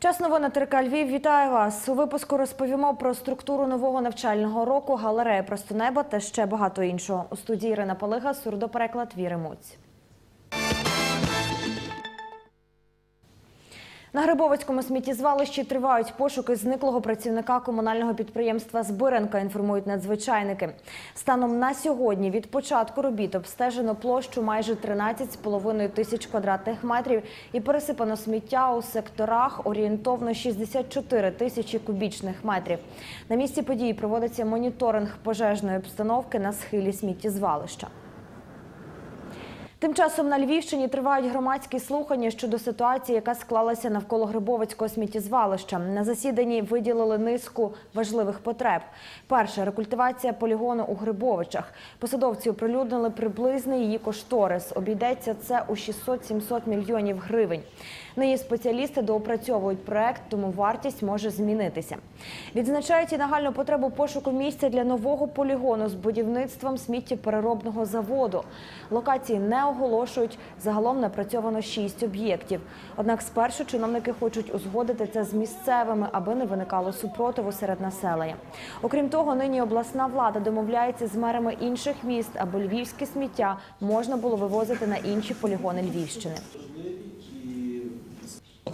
Час новини ТРК Львів. Вітаю вас. У випуску розповімо про структуру нового навчального року, галерея просто неба та ще багато іншого. У студії Ірина Полига, сурдопереклад Віри Муць. На Грибовицькому сміттєзвалищі тривають пошуки зниклого працівника комунального підприємства Збиренка, інформують надзвичайники. Станом на сьогодні від початку робіт обстежено площу майже 13,5 тисяч квадратних метрів і пересипано сміття у секторах орієнтовно 64 тисячі кубічних метрів. На місці події проводиться моніторинг пожежної обстановки на схилі сміттєзвалища. Тим часом на Львівщині тривають громадські слухання щодо ситуації, яка склалася навколо Грибовицького сміттєзвалища. На засіданні виділили низку важливих потреб. Перше рекультивація полігону у Грибовичах. Посадовці оприлюднили приблизний її кошторис. Обійдеться це у 600-700 мільйонів гривень. Нині спеціалісти доопрацьовують проект, тому вартість може змінитися. Відзначають і нагальну потребу пошуку місця для нового полігону з будівництвом сміттєпереробного заводу. Локації не оголошують. Загалом напрацьовано шість об'єктів. Однак спершу чиновники хочуть узгодити це з місцевими, аби не виникало супротиву серед населення. Окрім того, нині обласна влада домовляється з мерами інших міст, аби львівське сміття можна було вивозити на інші полігони Львівщини.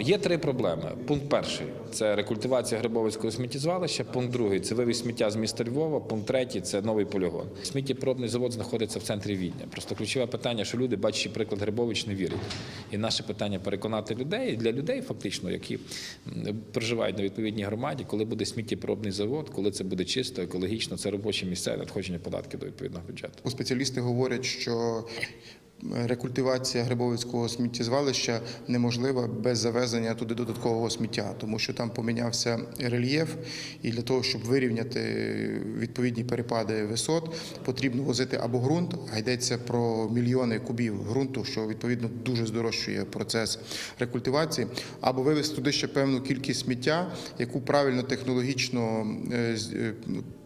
Є три проблеми. Пункт перший це рекультивація Грибовицького сміттєзвалища. Пункт другий це вивіз сміття з міста Львова. Пункт третій це новий полігон. Сміттєпробний завод знаходиться в центрі Відня. Просто ключове питання, що люди, бачачи приклад Грибович, не вірять. І наше питання переконати людей для людей, фактично, які проживають на відповідній громаді, коли буде сміттєпробний завод, коли це буде чисто, екологічно, це робочі місця і надходження податків до відповідного бюджету. Спеціалісти говорять, що рекультивація Грибовицького сміттєзвалища неможлива без завезення туди додаткового сміття, тому що там помінявся рельєф, і для того, щоб вирівняти відповідні перепади висот, потрібно возити або ґрунт, а йдеться про мільйони кубів ґрунту, що відповідно дуже здорожчує процес рекультивації, або вивезти туди ще певну кількість сміття, яку правильно технологічно е, е,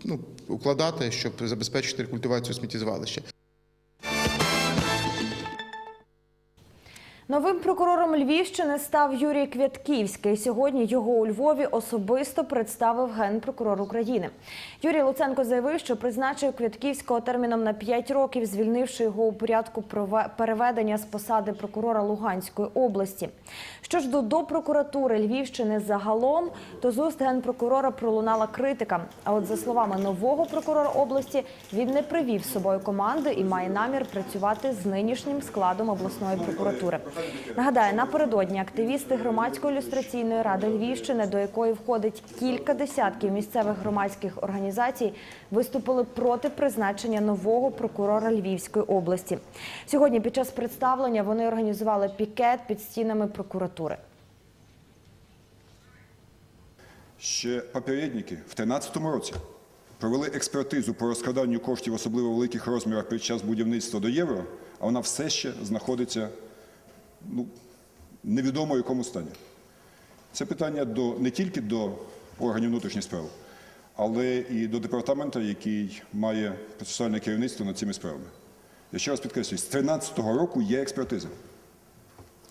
ну, укладати, щоб забезпечити рекультивацію сміттєзвалища. Новим прокурором Львівщини став Юрій Квятківський. Сьогодні його у Львові особисто представив генпрокурор України. Юрій Луценко заявив, що призначив Квятківського терміном на 5 років, звільнивши його у порядку переведення з посади прокурора Луганської області. Що ж до, до прокуратури Львівщини загалом, то з уст генпрокурора пролунала критика. А от за словами нового прокурора області, він не привів з собою команди і має намір працювати з нинішнім складом обласної прокуратури. Нагадаю, напередодні активісти громадської ілюстраційної ради Львівщини, до якої входить кілька десятків місцевих громадських організацій, виступили проти призначення нового прокурора Львівської області. Сьогодні під час представлення вони організували пікет під стінами прокуратури. Ще попередники в 2013 році провели експертизу по розкраданню коштів особливо великих розмірах під час будівництва до євро, а вона все ще знаходиться ну, невідомо якому стані. Це питання до, не тільки до органів внутрішніх справ, але і до департаменту, який має процесуальне керівництво над цими справами. Я ще раз підкреслюю, з 2013 року є експертиза.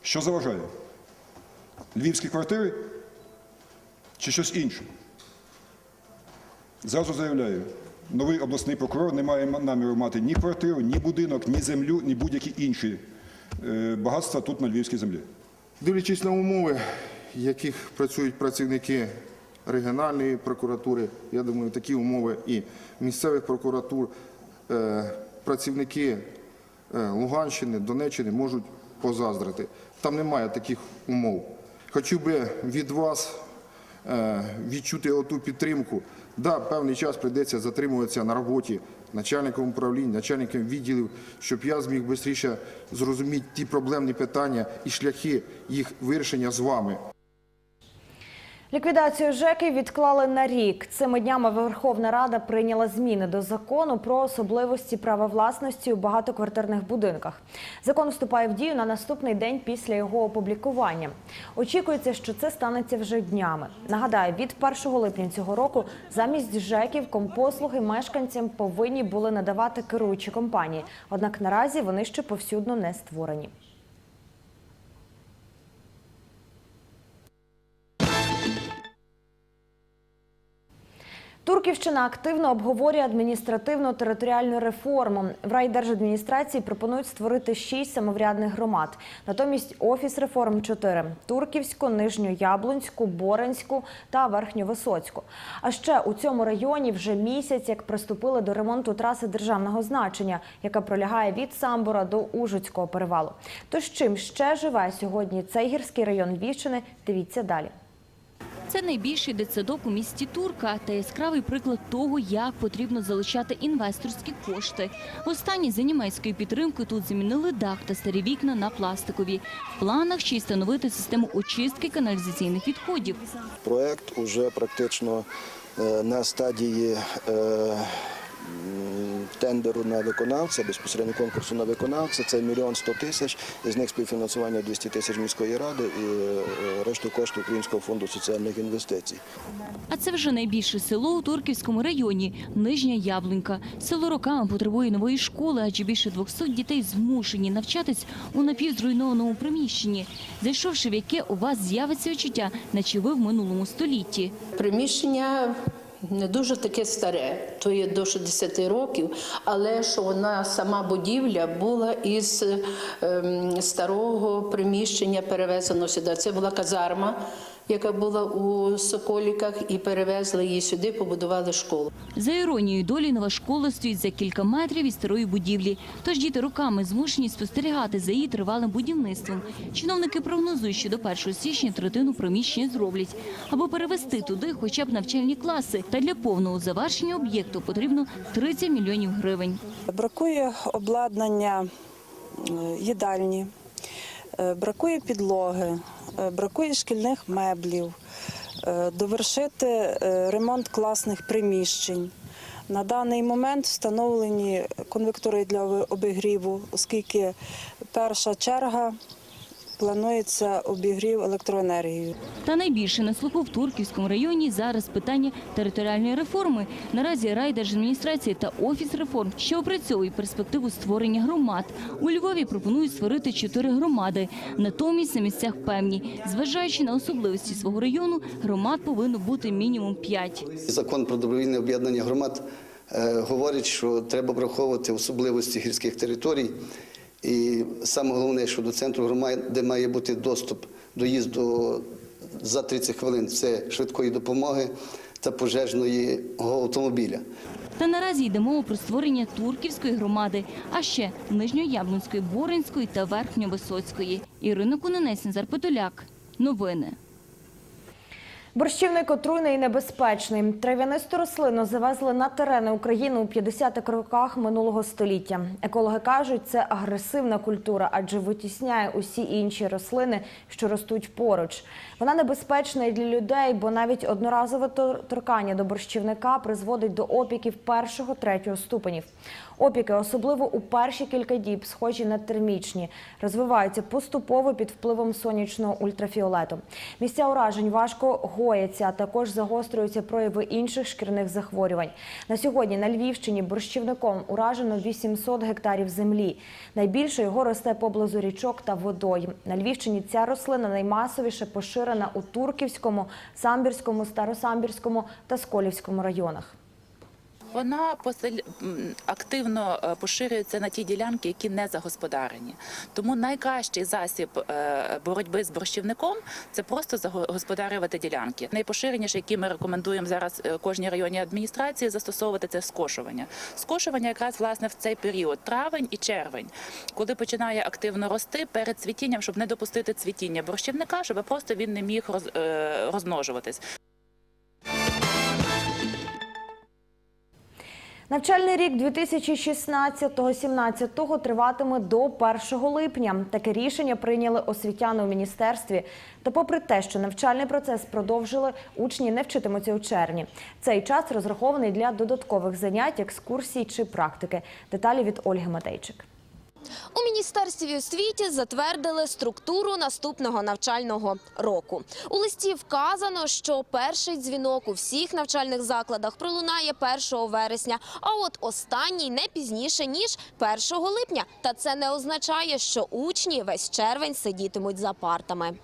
Що заважає? Львівські квартири чи щось інше. Зразу заявляю, новий обласний прокурор не має наміру мати ні квартиру, ні будинок, ні землю, ні будь-які інші багатства тут на Львівській землі. Дивлячись на умови, в яких працюють працівники регіональної прокуратури, я думаю, такі умови і місцевих прокуратур, е, працівники е, Луганщини, Донеччини можуть позаздрити. Там немає таких умов. Хотів би від вас е, відчути оту підтримку. Да, певний час прийдеться затримуватися на роботі начальником управління, начальником відділів, щоб я зміг швидше зрозуміти ті проблемні питання і шляхи їх вирішення з вами. Ліквідацію ЖЕКи відклали на рік. Цими днями Верховна Рада прийняла зміни до закону про особливості права власності у багатоквартирних будинках. Закон вступає в дію на наступний день після його опублікування. Очікується, що це станеться вже днями. Нагадаю, від 1 липня цього року замість ЖЕКів компослуги мешканцям повинні були надавати керуючі компанії. Однак наразі вони ще повсюдно не створені. Турківщина активно обговорює адміністративно-територіальну реформу. В райдержадміністрації пропонують створити шість самоврядних громад. Натомість офіс реформ чотири: Турківську, Нижньояблунську, Боринську та Верхньовисоцьку. А ще у цьому районі вже місяць, як приступили до ремонту траси державного значення, яка пролягає від Самбора до Ужицького перевалу. Тож чим ще живе сьогодні цей гірський район Львівщини? Дивіться далі. Це найбільший дитсадок у місті Турка та яскравий приклад того, як потрібно залучати інвесторські кошти. Востаннє за німецькою підтримкою тут замінили дах та старі вікна на пластикові. В планах ще й встановити систему очистки каналізаційних відходів. Проект уже практично е, на стадії е, тендеру на виконавця, безпосередньо конкурсу на виконавця. Це мільйон сто тисяч, із них співфінансування 200 тисяч міської ради і е, решту коштів Українського фонду соціальних інвестицій. А це вже найбільше село у Турківському районі – Нижня Яблунька. Село роками потребує нової школи, адже більше 200 дітей змушені навчатись у напівзруйнованому приміщенні, зайшовши в яке у вас з'явиться відчуття, наче ви в минулому столітті. Приміщення не дуже таке старе, то є до 60 років, але що вона сама будівля була із ем, старого приміщення перевезено сюди. Це була казарма, яка була у Соколіках, і перевезли її сюди, побудували школу. За іронією долі, нова школа стоїть за кілька метрів від старої будівлі. Тож діти роками змушені спостерігати за її тривалим будівництвом. Чиновники прогнозують, що до 1 січня третину приміщення зроблять. Або перевести туди хоча б навчальні класи. Та для повного завершення об'єкту потрібно 30 мільйонів гривень. Бракує обладнання е, їдальні, е, бракує підлоги, бракує шкільних меблів, е, довершити е, ремонт класних приміщень. На даний момент встановлені конвектори для обігріву, оскільки перша черга планується обігрів електроенергією. Та найбільше на слуху в Турківському районі зараз питання територіальної реформи. Наразі райдержадміністрація та офіс реформ ще опрацьовують перспективу створення громад. У Львові пропонують створити чотири громади. Натомість на місцях певні, зважаючи на особливості свого району, громад повинно бути мінімум п'ять. Закон про добровільне об'єднання громад е, говорить, що треба враховувати особливості гірських територій. І саме головне, що до центру громади має бути доступ доїзду за 30 хвилин. Це швидкої допомоги та пожежної автомобіля. Та наразі йде мова про створення Турківської громади, а ще Нижньояблунської, Боринської та Верхньовисоцької. Ірина Кунинець, Назар Подоляк. Новини. Борщівник отруйний і небезпечний. Трав'янисту рослину завезли на терени України у 50-х роках минулого століття. Екологи кажуть, це агресивна культура, адже витісняє усі інші рослини, що ростуть поруч. Вона небезпечна і для людей, бо навіть одноразове торкання до борщівника призводить до опіків першого третього ступенів. Опіки, особливо у перші кілька діб, схожі на термічні, розвиваються поступово під впливом сонячного ультрафіолету. Місця уражень важко гояться, а також загострюються прояви інших шкірних захворювань. На сьогодні на Львівщині борщівником уражено 800 гектарів землі. Найбільше його росте поблизу річок та водойм. На Львівщині ця рослина наймасовіше поширена у Турківському, Самбірському, Старосамбірському та Сколівському районах. Вона посель... активно е, поширюється на ті ділянки, які не загосподарені. Тому найкращий засіб е, боротьби з борщівником це просто загосподарювати ділянки. Найпоширеніший, який ми рекомендуємо зараз е, кожній районній адміністрації, застосовувати це скошування. Скошування якраз власне в цей період травень і червень, коли починає активно рости перед цвітінням, щоб не допустити цвітіння борщівника, щоб просто він не міг роз... розмножуватись. Навчальний рік 2016-17 триватиме до 1 липня. Таке рішення прийняли освітяни у міністерстві. Та попри те, що навчальний процес продовжили, учні не вчитимуться у червні. Цей час розрахований для додаткових занять, екскурсій чи практики. Деталі від Ольги Матейчик. У Міністерстві освіті затвердили структуру наступного навчального року. У листі вказано, що перший дзвінок у всіх навчальних закладах пролунає 1 вересня, а от останній не пізніше, ніж 1 липня. Та це не означає, що учні весь червень сидітимуть за партами.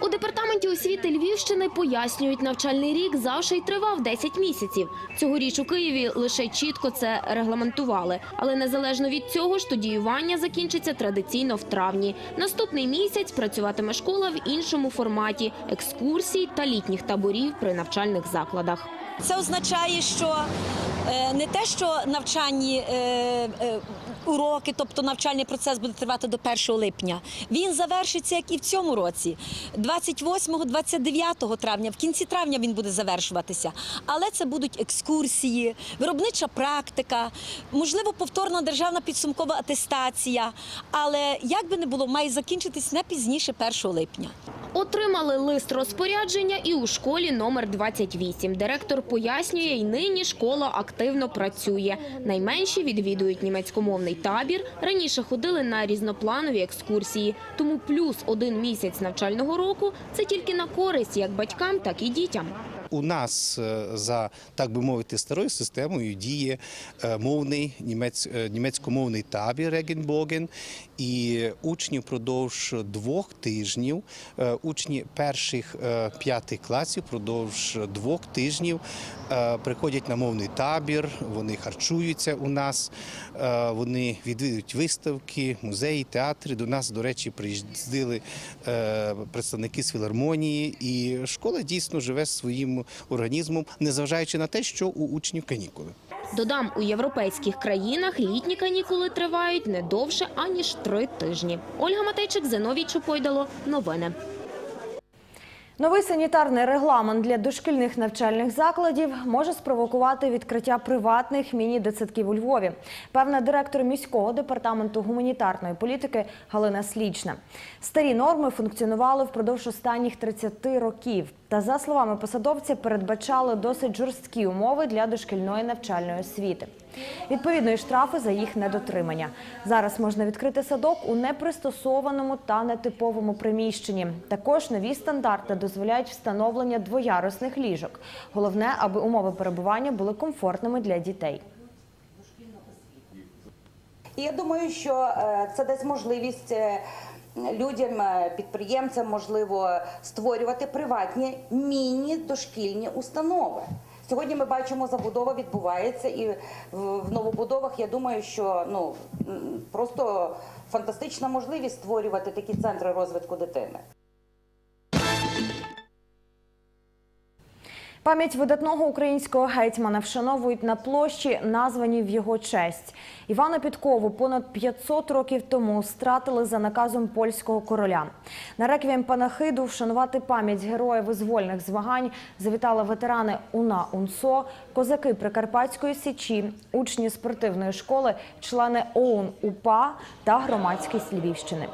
У департаменті освіти Львівщини пояснюють, навчальний рік завжди й тривав 10 місяців. Цьогоріч у Києві лише чітко це регламентували. Але незалежно від цього, студіювання закінчиться традиційно в травні. Наступний місяць працюватиме школа в іншому форматі екскурсій та літніх таборів при навчальних закладах. Це означає, що е, не те, що навчальні е, е, уроки, тобто навчальний процес буде тривати до 1 липня. Він завершиться, як і в цьому році. 28-29 травня, в кінці травня він буде завершуватися. Але це будуть екскурсії, виробнича практика, можливо, повторна державна підсумкова атестація. Але як би не було, має закінчитись не пізніше 1 липня. Отримали лист розпорядження і у школі номер 28. Директор пояснює, і нині школа активно працює. Найменші відвідують німецькомовний табір. Раніше ходили на різнопланові екскурсії. Тому плюс один місяць навчального року це тільки на користь як батькам, так і дітям. У нас е, за так би мовити старою системою діє е, мовний німець, е, німецькомовний табір Регенбоген, і учні впродовж двох тижнів, учні перших п'ятих класів впродовж двох тижнів приходять на мовний табір, вони харчуються у нас, вони відвідують виставки, музеї, театри. До нас, до речі, приїздили представники з філармонії, і школа дійсно живе своїм організмом, незважаючи на те, що у учнів канікули. Додам, у європейських країнах літні канікули тривають не довше аніж три тижні. Ольга Матейчик, Зиновій Чупойдало. Новини. Новий санітарний регламент для дошкільних навчальних закладів може спровокувати відкриття приватних міні-дитсадків у Львові. Певна директор міського департаменту гуманітарної політики Галина Слічна. Старі норми функціонували впродовж останніх 30 років. Та за словами посадовця, передбачали досить жорсткі умови для дошкільної навчальної освіти. Відповідно, і штрафи за їх недотримання. Зараз можна відкрити садок у непристосованому та нетиповому приміщенні. Також нові стандарти дозволяють встановлення двоярусних ліжок. Головне, аби умови перебування були комфортними для дітей. Я думаю, що е, це дасть можливість е, людям, е, підприємцям, можливо, створювати приватні міні-дошкільні установи. Сьогодні ми бачимо, забудова відбувається, і в новобудовах я думаю, що ну просто фантастична можливість створювати такі центри розвитку дитини. Пам'ять видатного українського гетьмана вшановують на площі, названій в його честь. Івана Підкову понад 500 років тому стратили за наказом польського короля. На реквієм панахиду вшанувати пам'ять героя визвольних змагань завітали ветерани УНА УНСО, козаки Прикарпатської січі, учні спортивної школи, члени ОУН УПА та громадськість Львівщини.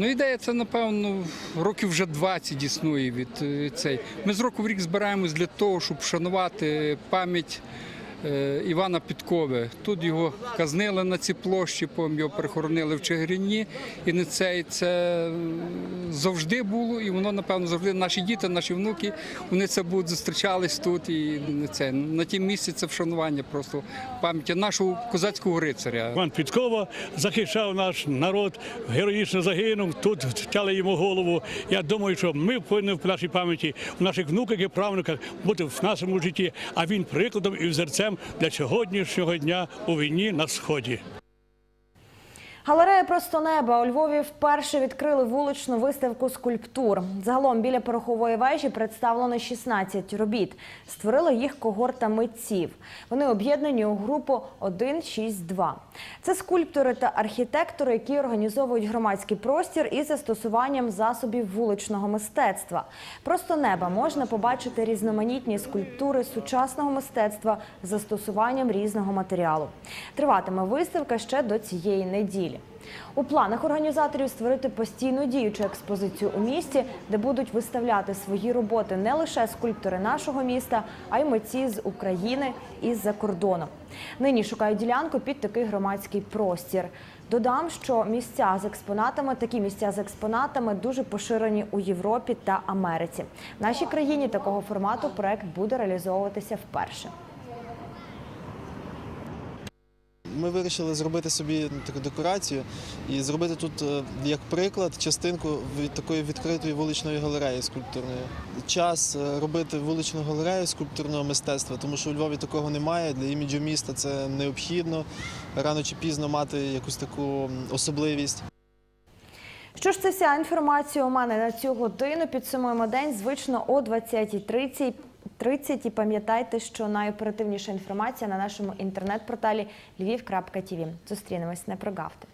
Ну, ідея це, напевно, років вже 20 існує від е, цей. Ми з року в рік збираємось для того, щоб вшанувати пам'ять е, Івана Підкове. Тут його казнили на цій площі, потім його перехоронили в Чигирині. І не цей це завжди було, і воно, напевно, завжди наші діти, наші внуки, вони це будуть зустрічались тут. І це на тім місці це вшанування просто пам'яті нашого козацького рицаря. Іван Підкова захищав наш народ, героїчно загинув. Тут втяли йому голову. Я думаю, що ми повинні в нашій пам'яті, в наших внуках і правнуках бути в нашому житті. А він прикладом і взерцем для сьогоднішнього дня у війні на сході. Галерея просто неба у Львові вперше відкрили вуличну виставку скульптур. Загалом біля порохової вежі представлено 16 робіт. Створила їх когорта митців. Вони об'єднані у групу 162. Це скульптори та архітектори, які організовують громадський простір із застосуванням засобів вуличного мистецтва. Просто неба можна побачити різноманітні скульптури сучасного мистецтва з застосуванням різного матеріалу. Триватиме виставка ще до цієї неділі. У планах організаторів створити постійну діючу експозицію у місті, де будуть виставляти свої роботи не лише скульптори нашого міста, а й митці з України і з-за кордону. Нині шукають ділянку під такий громадський простір. Додам, що місця з експонатами, такі місця з експонатами дуже поширені у Європі та Америці. В нашій країні такого формату проект буде реалізовуватися вперше. Ми вирішили зробити собі таку декорацію і зробити тут е, як приклад частинку від такої відкритої вуличної галереї скульптурної. Час е, робити вуличну галерею скульптурного мистецтва, тому що у Львові такого немає. Для іміджу міста це необхідно рано чи пізно мати якусь таку особливість. Що ж це вся інформація у мене на цю годину. Підсумуємо день звично о 20.30. 30 і пам'ятайте, що найоперативніша інформація на нашому інтернет-порталі lviv.tv. Зустрінемось, не прогавте.